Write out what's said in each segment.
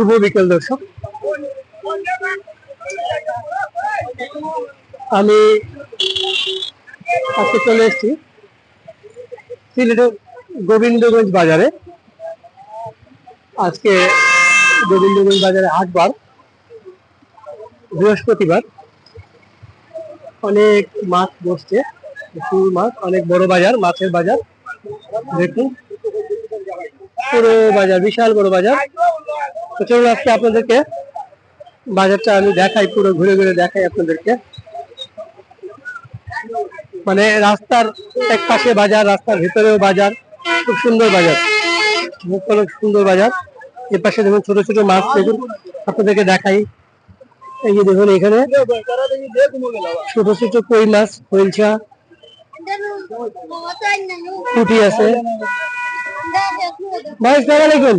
শুভ বিকেল, দর্শক। আমি আজকে চলে এসেছি সিলেটের গোবিন্দগঞ্জ বাজারে। আজকে গোবিন্দগঞ্জ বাজারে হাটবার বৃহস্পতিবার। অনেক মাছ বসছে, প্রচুর মাছ, অনেক বড় বাজার, মাছের বাজার। দেখুন, পুরো বাজার, বিশাল বড় বাজার। তো চলুন আজকে আপনাদেরকে বাজারটা আমি দেখাই পুরো ঘুরে ঘুরে দেখাই আপনাদেরকে। মানে রাস্তার এক পাশে বাজার রাস্তার ভিতরেও বাজার খুব সুন্দর বাজার। অনেক সুন্দর বাজার। এ পাশে দেখুন ছোট ছোট মাছ দেখুন আপনাদেরকে দেখাই। এই যে দেখুন এখানে ছোট ছোট কই মাছ হইলছা পুঁটি আছে। ভাই সালাম আলাইকুম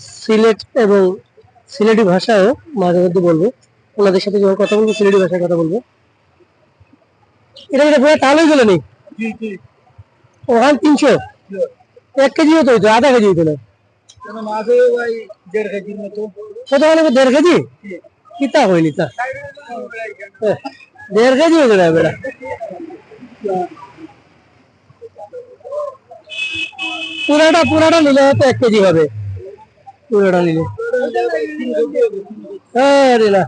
সিলেট এবং সিলেটি ভাষায়ও মাঝে মধ্যে বলব। ওনাদের সাথে যখন কথা বলব সিলেটি ভাষায় কথা বলব। এটা এটা পুরো গেল নি ওখান তিনশো। এক কেজি হতো হইতো আধা কেজি হইতো না। কত মানে দেড় কেজি? কিতা হয়নি তা? দেড় কেজি হয়ে গেল বেড়া। পুরাটা পুরাটা নিলে হয়তো এক কেজি হবে। আরে না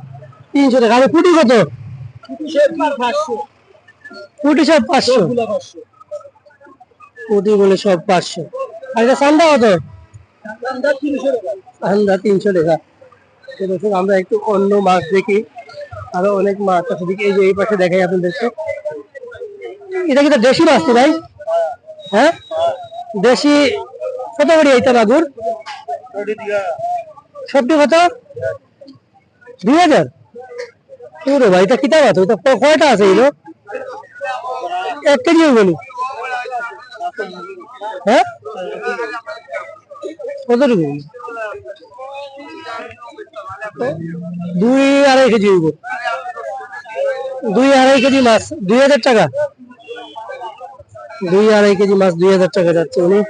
তিনশো টাকা। আমি ফুটি কত? ফুটি সব পাঁচশো। ফুটি বলে সব পাঁচশো। আর এটা সান্দা কত? সান্দা তিনশো টাকা। দর্শক, আমরা একটু অন্য মাছ দেখি। আরও অনেক মাছ আছে। দেখি, এই যে এই পাশে দেখাই আপনাদেরকে। এটা কি তো দেশি মাছ তো ভাই? হ্যাঁ? দেশি কত করে এইটা মাগুর সবটি কত? দুই হাজার? পুরো ভাই, এটা কিতা মাছ ওইটা কয়টা আছে এগুলো? এক কেজি বলি। হ্যাঁ? কতটুকু? দুই আড়াই কেজি হইব। দুই আড়াই কেজি মাছ, দুই হাজার টাকা। দুই আড়াই কেজি মাছ, দুই হাজার টাকা যাচ্ছে উনি।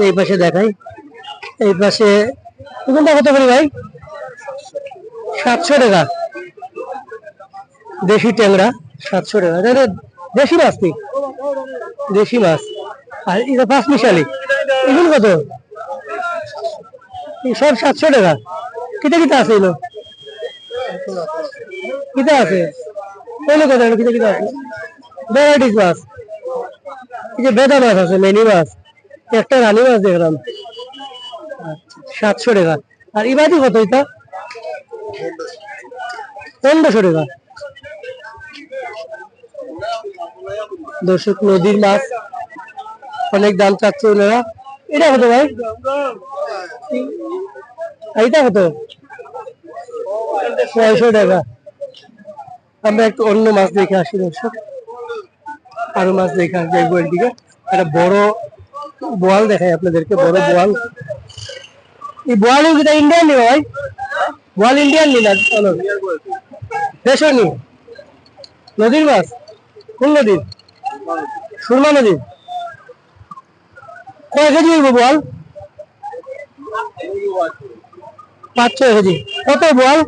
তো এই পাশে দেখাই। এই পাশে কোনটা কত করে ভাই? সাতশো টাকা। দেশি ট্যাংরা, সাতশো টাকা। তাহলে দেশি মাছ কি দেশি মাছ। আর এটা পাঁচ মিশালি এগুলো কত? সব সাতশো টাকা। কিতা কিতা আছে এগুলো? কিতা আছে? এগুলো কিতা? কিতা আছে? ভ্যারাইটিস মাছ। এই যে বেদা মাছ আছে, মেনি মাছ। একটা রানী মাছ দেখলাম। সাতশো টাকা। আর ইবাদি কত এটা? পনেরোশো টাকা। দর্শক, নদীর মাছ। অনেক দাম চাচ্ছে ওনারা। এটা কত ভাই? এটা কত? ছয়শো টাকা। আমরা একটু অন্য মাছ দেখে আসি দর্শক। আরও মাছ দেখে আসি, দেখব একদিকে একটা বড় বোয়াল দেখাই আপনাদেরকে বড় বোয়াল এই বোয়াল যেটা ইন্ডিয়ান নি ভাই। বোয়াল ইন্ডিয়ান নি না চলো দেশও নি নদীর মাছ। কোন নদীর সুরমা নদীর কয় কেজি হইব বোয়াল পাঁচ ছয় কেজি। কত বোয়াল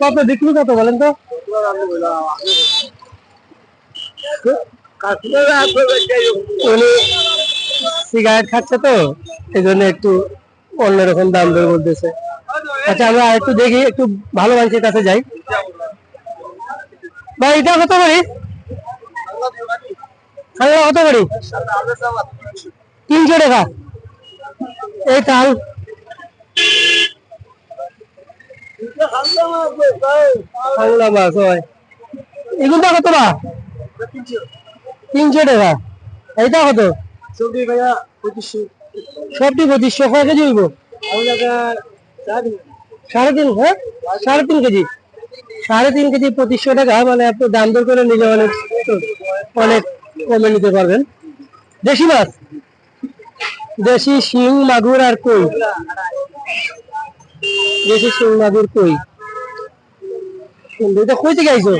কত বিক্রি কত বলেন তো? সিগারেট খাচ্ছে তো এই জন্য একটু অন্যরকম দাম দর বলতেছে আচ্ছা আমরা একটু দেখি, একটু ভালো মানুষের কাছে যাই। ভাই, এটা কত করি? কাঁকড়া কত করি? তিনশো টাকা। এই তাল। কাঁকড়া মাছ হয় এগুলো কত বা তিনশো টাকা এইটা কত চব্বি ভাইয়া পঁচিশশো সবটি পঁচিশশো কয় কেজি হইব সাড়ে তিন হ্যাঁ সাড়ে তিন কেজি সাড়ে তিন কেজি পঁচিশশো টাকা মানে আপনি দাম দর করে নিলে অনেক অনেক কমে নিতে পারবেন দেশি মাছ দেশি শিং মাগুর আর কই দেশি শিং কই? এটা কই থেকে আইছো?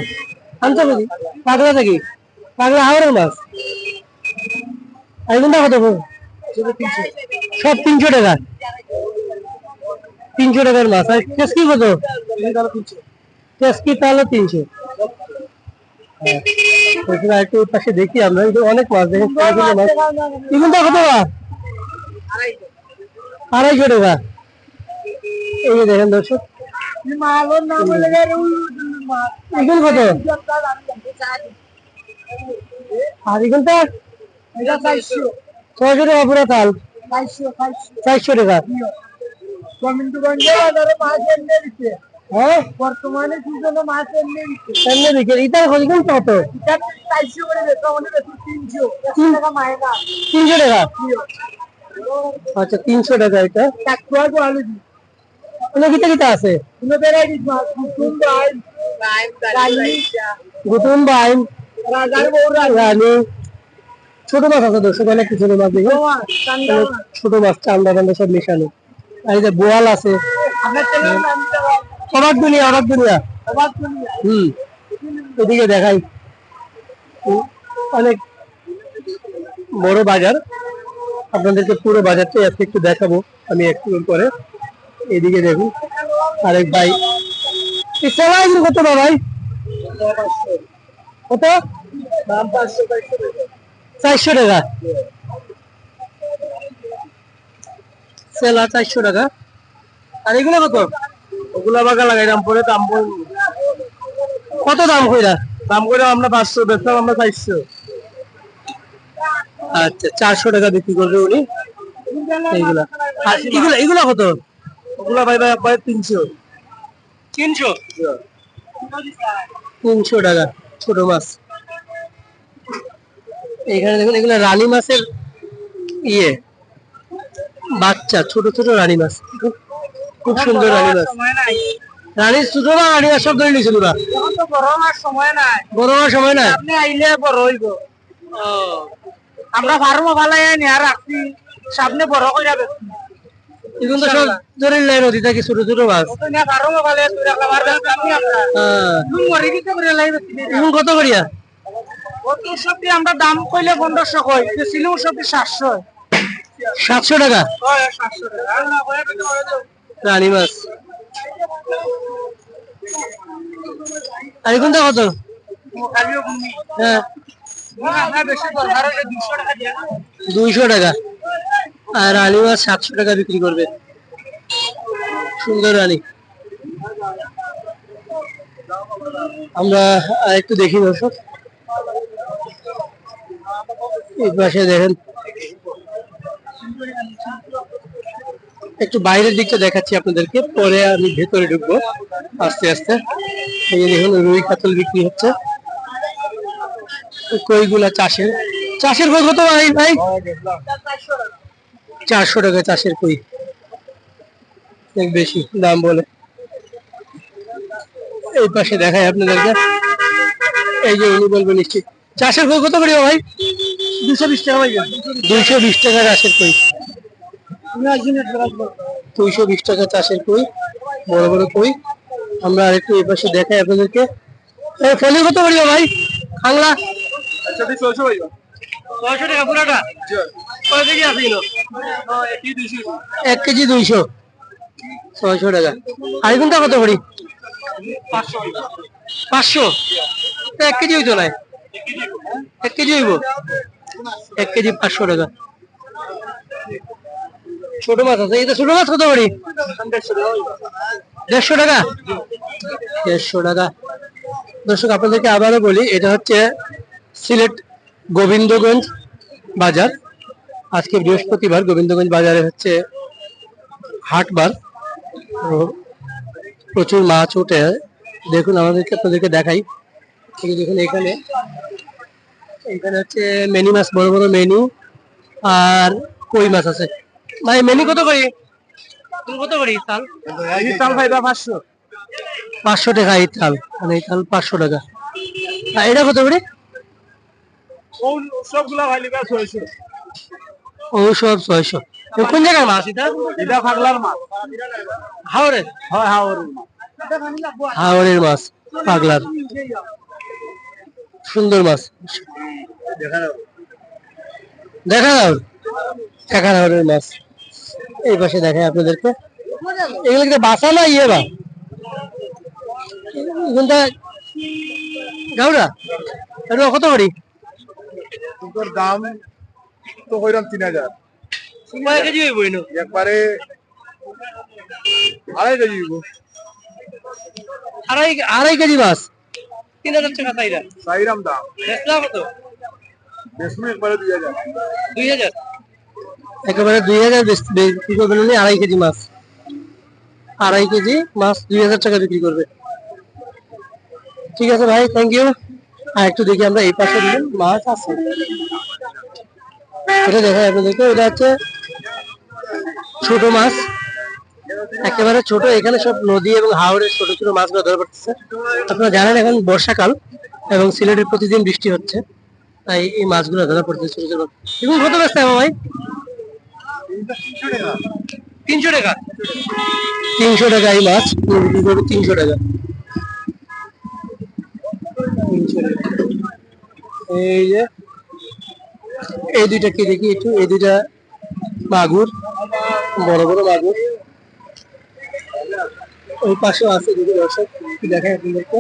নাকি? পাগলা পাগলা হাওড়ের মাছ? সব তিনশো টাকা। তিনশো টাকার মাছ। আর কত? তাহলে তিনশো। হ্যাঁ। একটু পাশে দেখি আমরা। অনেক মাছ কত আড়াইশো টাকা। এই যে দেখেন দর্শক এগুন কত? আর এগুনটা ছয়শো টাকা টাকা। হ্যাঁ? বর্তমানে মানে তিনশো তিন- টাকা টাকা। আচ্ছা তিনশো টাকা এটা। কিতা কিতা আছে? গুতুম বউরা রানী। ছোট মাছ আছে দর্শক অনেক ছোট মাছ দেখো। ছোট মাছ চান্দা টান্দা সব মিশানো। আর যে বোয়াল আছে। অবাক দুনিয়া অবাক দুনিয়া। অবাক দুনিয়া। হুম। এদিকে দেখাই। অনেক বড় বাজার। আপনাদেরকে পুরো বাজারটাই আজকে একটু দেখাবো। আমি একটু পরে। এদিকে দেখুন আরেক ভাই। সেলাই কত বা ভাই? কত? চারশো টাকা। সেলা চারশো টাকা। আর এগুলো কত? ওগুলা বাগা লাগাই দাম পরে দাম কত দাম কইরা? দাম করে আমরা পাঁচশো বেচলাম আমরা চারশো। আচ্ছা চারশো টাকা বিক্রি করবে উনি। এইগুলা। আর এগুলো এগুলো কত? ওগুলা ভাই ভাই ভাই তিনশো। তিনশো? তিনশো টাকা ছোট মাছ। এখানে দেখুন এগুলো রানী মাছের ইয়ে। বাচ্চা ছোট ছোট রানী মাছ। খুব সুন্দর রানী মাছ। রানী ছোট না রানী মাছ সব ধরে নিয়েছিল ওরা বড় মাছ সময় নাই। বড় মাছ সময় না আপনি আইলে বড় হইব। আমরা ফার্মও ভালো আনি আর রাখছি। সামনে বড় করে যাবে এখন তো সব ধরে নিলে নদী থেকে ছোট ছোট মাছ। তো না ফার্মও ভালো তুই রাখলা বার আমি আমরা। হ্যাঁ। এখন কত করিয়া? কত সবজি আমরা দাম কইলে পনেরোশো কই সিলিং সবজি সাতশো। সাতশো টাকা? রানী মাছ। আর এখানটা কত? হ্যাঁ। দুইশো টাকা। আর রানী মাছ সাতশো টাকা বিক্রি করবে। সুন্দর রানী আমরা একটু দেখি দর্শক। এই পাশে দেখেন। একটু বাইরের দিকটা দেখাচ্ছি আপনাদেরকে, পরে আমি ভেতরে ঢুকবো। আস্তে আস্তে। দেখুন, রুই কাতল বিক্রি হচ্ছে। কইগুলা চাষের। চাষের কত ভাই ভাই। চারশো টাকা চাষের কই? অনেক বেশি দাম বলে। এই পাশে দেখায় আপনাদেরকে। এই যে উনি বলবেন নিশ্চয়ই। চাষের কই কত করে ভাই? দুশো বিশ টাকা ভাই। দুইশো বিশ টাকা চাষের কই? দুইশো বিশ টাকা চাষের কই? বড় বড় কই? আমরা আরেকটু এই পাশে দেখাই আপনাদেরকে। এই ফলি কত করি ভাই? খাংলা? আচ্ছা ছয়শো টাকা পুরোটা? এক কেজি দুইশো। ছয়শো টাকা। আইগুনটা কত করি? পাঁচশো। পাঁচশো? এক কেজি হইতো নাই। এক কেজি হইব? এক কেজি পাঁচশো টাকা। ছোট মাছ আছে। এটা ছোট মাছ কত করি? দেড়শো টাকা? দেড়শো টাকা। দর্শক আপনাদেরকে আবারও বলি এটা হচ্ছে সিলেট গোবিন্দগঞ্জ বাজার। আজকে বৃহস্পতিবার গোবিন্দগঞ্জ বাজারে হচ্ছে হাটবার। তো প্রচুর মাছ ওঠে দেখুন আমাদেরকে আপনাদেরকে দেখাই। দেখুন এখানে এখানে হচ্ছে মেনি মাছ বড় বড় মেনু আর কই মাছ আছে। ভাই মেনি কত করি? তুমি কত করি তাল চাল ভাইবা পাঁচশো। পাঁচশো টাকা এই তাল মানে এই তাল পাঁচশো টাকা। আর এটা কত করে? সবগুলা ভাই লিবা ছয়শো সব ছয়শো কোন জায়গায় মাছ এটা? এটা পাগলার মাছ। হাওড়ে হয় হ্যাঁ ওর হাওড়ের মাছ পাগলার সুন্দর মাছ। দেখা যাও। দেখা হাওড়ের মাছ। এই পাশে দেখায় আপনাদেরকে এগুলো কি বাসা না ইয়ে বা? কোনটা গাউরা এটা কত করি দাম তো হইরাম তিন হাজার। কয় কেজি হইব ইনো একবারে আড়াই কেজি দিব আড়াই আড়াই কেজি মাছ? তিন হাজার টাকা চাইরা চাইরাম দাম। বেচলা কত? একবারে দুই হাজার। দুই হাজার? একেবারে দুই হাজার বিক্রি করবেন উনি? আড়াই কেজি মাছ। আড়াই কেজি মাছ দুই হাজার টাকা বিক্রি করবে। ঠিক আছে ভাই থ্যাংক ইউ আর একটু দেখি আমরা এই পাশে মাছ আছে। এটা দেখাই আপনাদেরকে, এটা হচ্ছে ছোট মাছ। একেবারে ছোট, এখানে সব নদী এবং হাওড়ের ছোট ছোট মাছগুলো ধরা পড়তেছে। আপনারা জানেন এখন বর্ষাকাল এবং সিলেটের প্রতিদিন বৃষ্টি হচ্ছে, তাই এই মাছগুলো ধরা পড়তেছে ছোট ছোট। এবং কত ব্যস্ত ভাই? তিনশো টাকা। তিনশো টাকা এই মাছ বিক্রি তিনশো টাকা। এই যে এই দুইটা কি দেখি একটু? এই দুইটা মাগুর, বড় বড় মাগুর। ওই পাশেও আছে যদি দর্শক দেখায় আপনাদেরকে।